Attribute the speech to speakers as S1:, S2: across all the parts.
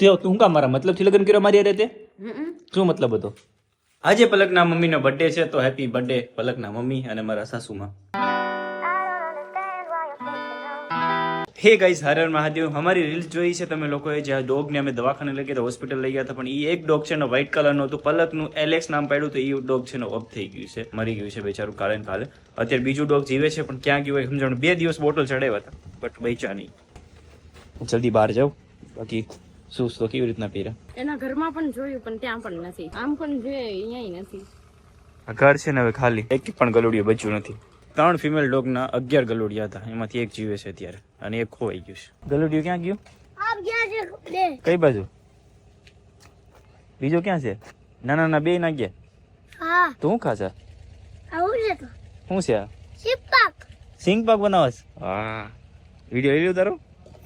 S1: તે તું કામ મારા મતલબથી લગ્ન કર્યો મારી રીતે તે? શું મતલબ હતો? આજે પલકના મમ્મીનો બર્થડે છે તો હેપી બર્થડે પલકના મમ્મી અને મારા સાસુમાં. Hey guys Har Har Mahadev. અમારી રીલ્સ જોઈ છે તમે લોકોએ આ ડોગને અમે દવાખાને લઈ ગયા હોસ્પિટલ લઈ ગયા હતા પણ એ એક ડોગ છે ને વ્હાઇટ કલરનો હતું. પલકનું એલેક્સ નામ પાડ્યું તો એ ડોગ છે ને ઓફ થઈ ગયું છે મરી ગયું છે બેચારું કાલે ને કાલે. અત્યારે બીજું ડોગ જીવે છે પણ ક્યાં ગયું હોય સમજણ. બે દિવસ બોટલ ચડાવ્યા હતા બટ બચ્યા નહીં. જલ્દી બહાર જાઉં બાકી શૂઝ તો કેવી રીતના પહેર્યા?
S2: એના ઘરમાં પણ જોયું પણ ત્યાં પણ નથી. આમ પણ જોઈએ અહીંયા નથી.
S1: આ ઘર છે ને હવે ખાલી. એક પણ ગલુડિયું બચ્યું નથી. ત્રણ ફિમેલ ડોગના અગિયાર ગલુડિયા હતા. એમાંથી એક જીવે છે અત્યારે અને એક ખોવાઈ ગયું છે. ગલુડિયું ક્યાં ગયું? કઈ બાજુ? બીજો ક્યાં છે? નાના નાના બે ના ગયા?
S3: હા.
S1: તું શું ખાશે?
S3: છે
S1: શું છે સિંગ પાક બનાવસ હા. વીડિયો લઈ લ્યો તારો.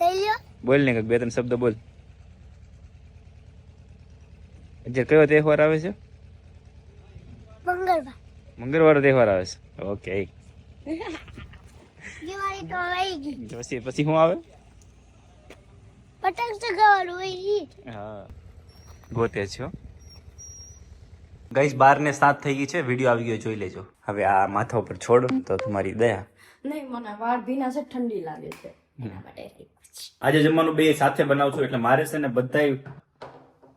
S3: લઈ લ્યો.
S1: બોલ ને કંઈક બે ત્રણ શબ્દ બોલ. અત્યારે કયો તહેવાર આવે છે?
S3: મંગળવાર.
S1: મંગળવાર તહેવાર આવે છે. ઓકે
S3: દિવાળી તો આવી ગઈ
S1: પછી પછી શું આવે?
S3: પતંગ ચગાવવાનું હોય
S1: હા. ગોતે છો ગાઈસ બાર ને સાત થઈ ગઈ છે. વીડિયો આવી ગયો જોઈ લેજો. હવે આ માથા ઉપર છોડ તો તમારી દયા.
S2: નહીં મને વાળ ભીના છે ઠંડી લાગે છે. એના માટે
S1: આજે જમવાનું બે સાથે બનાવશું એટલે મારે છે ને બધાય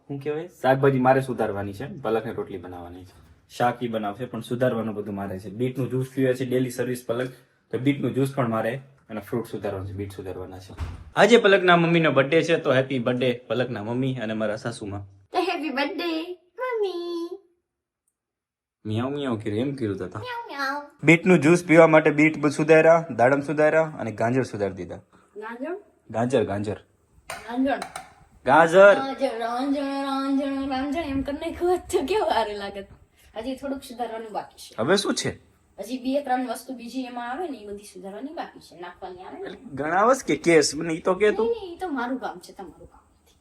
S1: શું કહેવાય? શાકભાજી મારે સુધારવાની છે. પલકને રોટલી બનાવવાની છે. શાક ઈ બનાવશે પણ સુધારવાનું બધું મારે છે. બીટનું જ્યુસ પીવે છે ડેલી સર્વિસ પલક. તો બીટનું જ્યુસ પણ મારે અને ફ્રૂટ સુધારવાનું છે બીટ સુધારવાના છે. આજે પલકના મમ્મીનો બર્થડે છે તો હેપી બર્થડે પલકના મમ્મી અને મારા સાસુમાં.
S2: તો happy birthday mummy.
S1: Meow meow કર્યું એમ કર્યું હતા
S2: મ્યાઉ મ્યાઉ.
S1: બીટનું જ્યુસ પીવા માટે બીટ સુધાર્યા દાડમ સુધાર્યા અને ગાજર સુધારી દીધા. ગાજર? ગાજર
S2: રાંજણ
S1: ગાજર.
S2: રાંજણ રાંજણ રાંજણ રાંજણ એમ કરીને ખબર તો કેવું સારું લાગે. હજી થોડુંક સુધારવાનું બાકી છે.
S1: હવે શું છે?
S2: હજી બે ત્રણ વસ્તુ બીજી એમાં આવે ને એ બધી સુધારવાની બાકી છે. નાખવાની આવે ને.
S1: ગણાવસ કે કેસ? મને ઈ તો કે તું
S2: એ તો મારું કામ છે તમારું કામ નથી.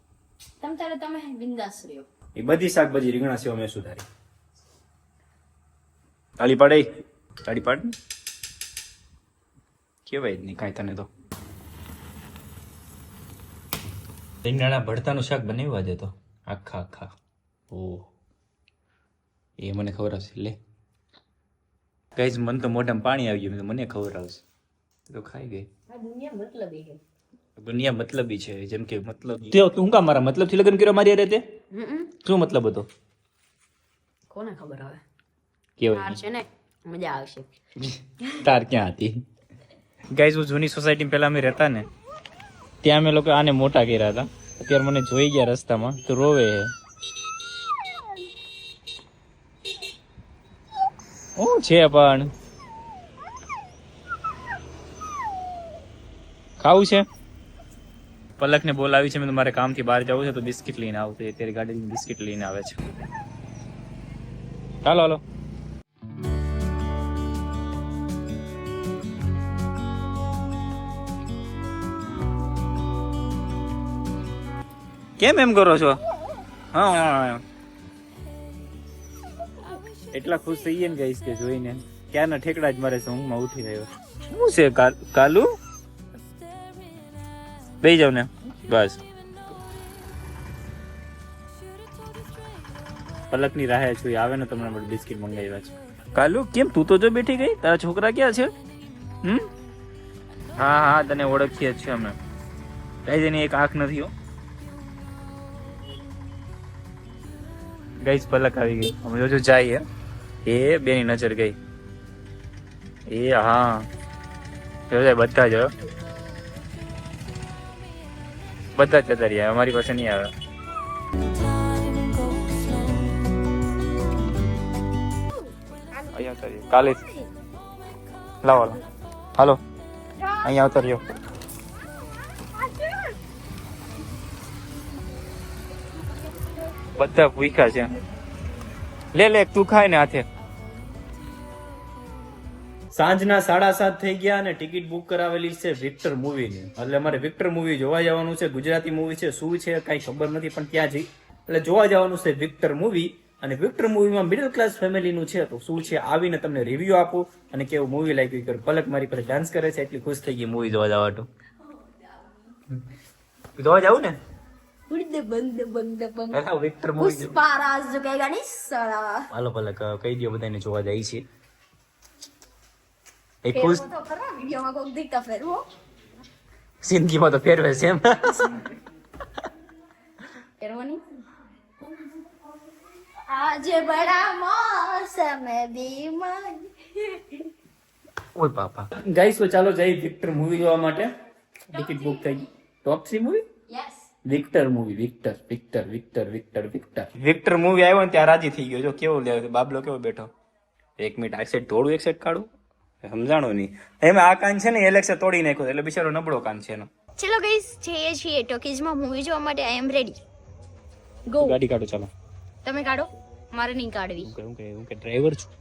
S2: તમ તારે તમે બિંદાસ રહ્યો.
S1: એ બધી શાકભાજી રીંગણા સેવા મેં સુધારી. તાળી પાડે. તાળી પાડ કેવાય જ નહીં કાંઈ તને તો. રીંગણાના ભળતાનું શાક બનાવવા દેતો આખા આખા. ઓહ. એ મને ખબર આવશે. લે. કઈ મન તો મોઢામાં પાણી આવી ગયું. મને ખબર આવશે. તો ખાઈ ગઈ.
S2: દુનિયા મતલબ એ છે.
S1: દુનિયા મતલબી છે. જેમ કે મતલબ તે તું કા મારા મતલબથી લગ્ન કર્યો મારી હારે તે? શું મતલબ હતો?
S2: કોને ખબર આવે
S1: કેવાય.
S2: છે ને? મજા આવશે.
S1: તાર ક્યાં હતી? ગાઈઝ હું જૂની સોસાયટી પહેલા અમે રહેતા ને ત્યાં અમે લોકો આને મોટા કર્યા હતા. અત્યારે મને જોઈ ગયા રસ્તામાં તો રોવે હે. શું છે પણ. ખાવું છે? પલકને બોલાવી છે, મેં મારે કામથી બહાર જવું છે, તો બિસ્કિટ લઈને આવું તો અત્યારે ગાડી બિસ્કિટ લઈને આવે છે. ચાલો હાલો. કેમ એમ કરો છો? હા હા એટલા ખુશ થઈ ગયા ને ગઈશ કે જોઈને. ક્યારના ઠેકડા જ મારે ઊંઘમાં ઉઠી રહ્યો. શું છે કાલ- બેસી જાવ ને બસ. પલકની રાહે છું આવે ને તમને માટે બિસ્કિટ મંગાવ્યા છે. કાલુ કેમ તું તો જો બેઠી ગઈ? તારા છોકરા ક્યાં છે? હમ? હા હા તને ઓળખીએ જ છે અમે. કઈ જેની એક આંખ નથી હો. ગઈ પલક આવી ગઈ. અમે જોજો જાય એ બેની નજર ગઈ. એ, હા. જોજો બધા જ બધા જ જતા રહ્યા. અમારી પાસે નહીં આવે. અહીંયા કાલે. લાવો. હાલો. અહીંયા ઉતાર્યો બધા ભૂખ્યા છે. લે લે, તું ખાય ને હાથે. સાંજના સાડા સાત થઈ ગયા અને ટિકિટ બુક કરાવેલી છે વિક્ટર મૂવીની. એટલે અમારે વિક્ટર મૂવી જોવા જવાનું છે, ગુજરાતી મૂવી છે, શું છે, કઈ ખબર નથી, પણ ત્યાં જઈ. એટલે જોવા જવાનું છે વિક્ટર મૂવી અને વિક્ટર મૂવીમાં મિડલ ક્લાસ ફેમિલીનું છે, તો શું છે, આવીને તમને રિવ્યુ આપું અને કેવું મૂવી લાગ્યું કે પલક મારી પર ડાન્સ કરે છે, એટલી ખુશ થઈ ગઈ મૂવી જોવા જવા તો. જોવા જાવ ને?
S2: આજે બડા મોસમ બીમારી
S1: ઓય બાપા. તો ચાલો જઈ વિક્ટર મૂવી જોવા માટે. ટિકિટ બુક થઈ ગઈ. Top 3 movie Victor movie Victor Victor Victor Victor Victor Victor movie આવ્યો ને ત્યાં રાજી થઈ ગયો. જો કેવો લે બાબલો કેવો બેઠો? એક મિનિટ આ સેટ થોડું એક સેટ કાઢું સમજાણો નહીં. એમાં આ કાન છે ને એલેક્સે તોડી નાખ્યો એટલે બિચારો નબળો કાન છે એનો.
S3: ચલો ગઈસ જઈએ છીએ ટોકીઝમાં મૂવી જોવા માટે આઈ એમ રેડી
S2: ગો
S1: ગાડી કાઢો ચાલો.
S2: તમે કાઢો? મારે નહીં કાઢવી.
S1: હું કે હું કે ડ્રાઈવર છું.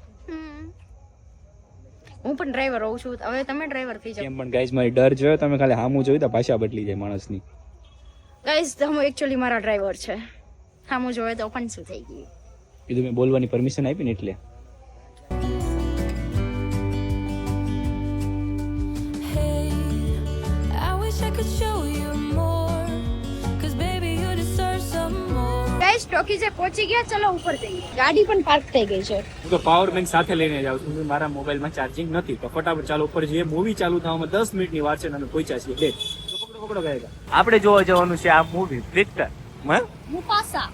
S2: હું પણ ડ્રાઈવર હોઉં છું. હવે તમે ડ્રાઈવર થઈ જાઓ.
S1: એમ પણ ગાઈસ મારી ડર જોયો તમે ખાલી હામું જોયું તો ભાષા બદલી જાય માણસની.
S2: ગાઈસ તમે એકચ્યુઅલી મારા ડ્રાઈવર છે. હા જોવે તો પણ શું થઈ ગયું.
S1: કીધું મેં બોલવાની પરમિશન આપી ને એટલે.
S2: ટોકીઝે પહોંચી ગયા ચલો ઉપર જઈએ. ગાડી પણ પાર્ક થઈ ગઈ છે.
S1: હું તો પાવર બેંક સાથે લઈને જાઉં છું. મારા મોબાઈલમાં ચાર્જિંગ નથી. તો ફટાફટ ચાલો ઉપર જઈએ. મૂવી ચાલુ થવામાં દસ મિનિટની વાર છે અને પહોંચ્યા છીએ. લેટ આપણે જોવા જવાનું છે આ મૂવી વિક્ટર
S2: મુફાસા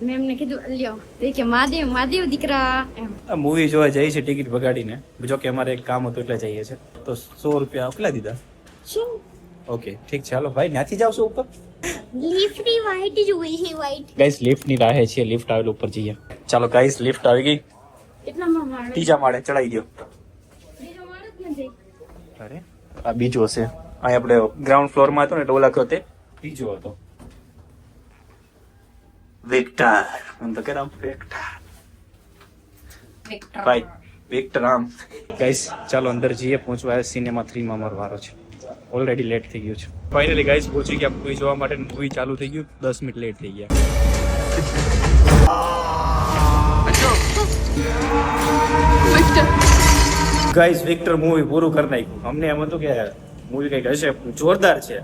S2: મેં એમને કીધું લ્યો તે કે મહાદેવ મહાદેવ દીકરા. એમ.
S1: મૂવી જોવા જઈએ છે ટિકિટ બગાડીને જો કે અમારે એક કામ હતું એટલે જઈએ છે તો સો રૂપિયા કેટલા દીધા.
S2: શું?
S1: ઓકે ઠીક છે. હાલો ભાઈ ત્યાંથી જાવ છો ઉપર?
S3: લીફની વાઈટ જોઈ છે વાઈટ
S1: ગાઈસ લિફ્ટની રાહે છે લિફ્ટ આવેલ ઉપર જઈએ. ચાલો ગાઈસ લિફ્ટ આવી ગઈ.
S2: કેટલામાં માળે
S1: ત્રીજા માળે ચડાઈ ગયો
S2: બીજો માણસ નથી.
S1: અરે આ બીજો હશે. અહીં આપણે ગ્રાઉન્ડ ફ્લોરમાં હતો ને એટલે ઓલા તે. બીજો હતો. વિક્ટર હું તો કે નામ વિક્ટર રાઈટ વિક્ટર આમ. ગાઈસ ચાલો અંદર જઈએ. પહોંચવા સિનેમા 3 માં અમારો વારો છે. ઓલરેડી લેટ થઈ ગયું છે. ફાઇનલી ગાઈસ પહોંચી ગયા. મૂવી જોવા માટે મૂવી ચાલુ થઈ ગયું. દસ મિનિટ લેટ થઈ ગયા. ગાઈસ વિક્ટર મૂવી પૂરું કરી નાખ્યું. અમને એમ હતું કે મૂવી કંઈક હશે. જોરદાર છે.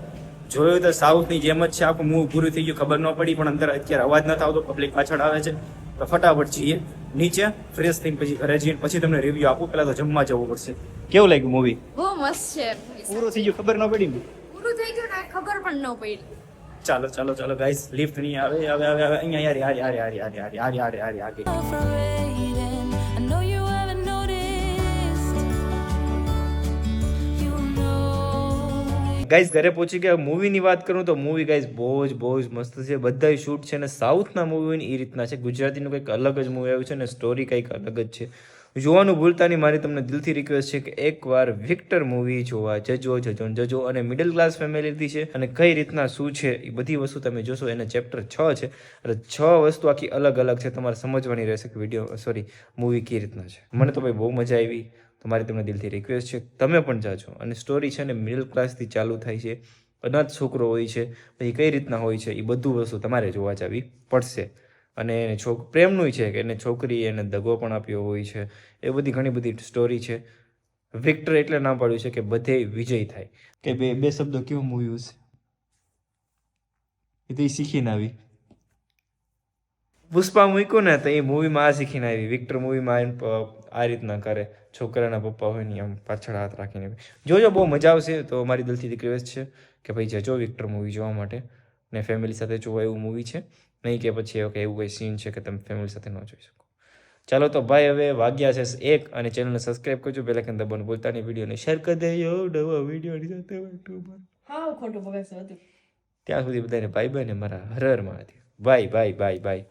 S1: જોયું તો સાઉથની જેમ જ છે. આખું મૂવી પૂરું થઈ ગયું. ખબર ન પડી, પણ અંદર અત્યારે અવાજ ન આવતો પબ્લિક પાછળ આવે છે. તો ફટાફટ જઈએ નીચે ફ્રેશ થઈને પછી ઘરે જઈને પછી તમને રિવ્યુ આપું પેલા તો જમવા જવું પડશે કેવું લાગ્યું મૂવી
S2: બહુ મસ્ત છે
S1: પૂરું થઈ ગયું ખબર ન પડી ને
S2: પૂરું થઈ ગયું ને ખબર પણ ન પડી
S1: ચાલો ચાલો ચાલો ગાઈસ લિફ્ટ નહીં આવે હવે હવે હવે અહીંયા યાર યાર યાર યાર યાર યાર યાર યાર યાર ગાઈઝ ઘરે પહોંચી ગયા મૂવીની વાત કરું તો મૂવી ગાઈઝ બહુ જ બહુ જ મસ્ત છે. બધા શૂટ છે અને સાઉથના મૂવીની એ રીતના છે. ગુજરાતીનું કંઈક અલગ જ મૂવી આવ્યું છે અને સ્ટોરી કંઈક અલગ જ છે. જોવાનું ભૂલતા નહીં મારી તમને દિલથી રિક્વેસ્ટ છે કે એકવાર વિક્ટર મૂવી જોવા જજો જજો જજો અને મિડલ ક્લાસ ફેમિલીથી છે અને કઈ રીતના શું છે એ બધી વસ્તુ તમે જોશો. એને ચેપ્ટર છ છે. એટલે છ વસ્તુ આખી અલગ અલગ છે. તમારે સમજવાની રહેશે કે વીડિયો સોરી મૂવી કઈ રીતના છે. મને તો ભાઈ બહુ મજા આવી. તો મારી તમને દિલથી રિક્વેસ્ટ છે, તમે પણ જાજો અને સ્ટોરી છે ને મિડલ ક્લાસથી ચાલુ થાય છે. અનાથ છોકરો હોય છે, પછી કઈ રીતના હોય છે એ બધું વસ્તુ તમારે જોવા જવી પડશે. અને એને છોક, પ્રેમનું છે કે એને છોકરી એને દગો પણ આપ્યો હોય છે. એ બધી ઘણી બધી સ્ટોરી છે. વિક્ટર એટલે નામ પાડ્યું છે કે બધે વિજય થાય. કે બે બે શબ્દો કેવું મૂવી છે એ તો એ શીખીને આવી. પુષ્પા મૂક્યું ને તો એ મૂવીમાં આ શીખીને આવી. વિક્ટર મૂવીમાં આ રીતના કરે. છોકરાના પપ્પા હોય ને આમ પાછળ હાથ રાખીને જોજો બહુ મજા આવશે. તો મારી દિલથી રિક્વેસ્ટ છે કે ભાઈ જજો વિક્ટર મૂવી જોવા માટે ને ફેમિલી સાથે જોવા એવું મૂવી છે. નહીં કે પછી એવું કે એવું કંઈ સીન છે કે તમે ફેમિલી સાથે ન જોઈ શકો. ચાલો તો ભાઈ હવે વાગ્યા છે એક અને ચેનલને સબસ્ક્રાઇબ કરજો. પહેલાં કે દબાણ ભૂલતા નહીં. વિડીયોને શેર કરી દેજો. નવા વિડીયોની સાથે
S2: હા ખોટું
S1: ત્યાં સુધી બધાને ભાઈ ને મારા Har Har Mahadev. Bye bye bye bye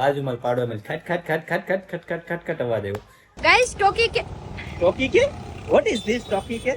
S1: બાજુમાં પાડો ખટ ખટ ખટ ખટ ખટ ખટ ખટ ખટ ખટ અવાજ આવ્યો.
S2: ગાઈસ ટોકી કે
S1: ટોકી કે? વોટ ઇઝ ધીસ ટોકી કે?